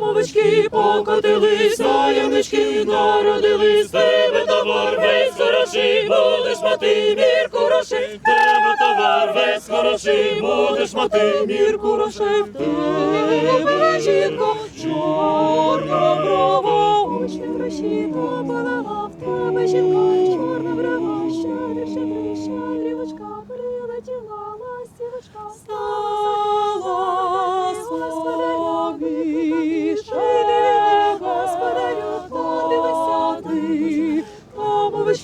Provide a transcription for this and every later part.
Мовочки покотились, таємнички народились, тебе товар весь хороший, будеш мати мір хороший, тебе товар весь хороший, будеш мати мір хороший, в тебе жінка чорна брова, очі розчіта полила, в тебе жінка чорна брова, щедрик, щедрик, щедрівочка, прилетіла ластівочка,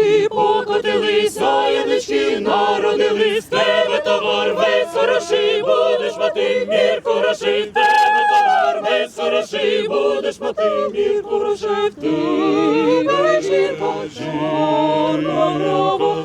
Мовочки покотились, заєнички народились, тебе товар весь хороший, будеш мати мір хороший, тебе товар весь хороший, будеш мати мір хороший, в тебе жінка чорна брова,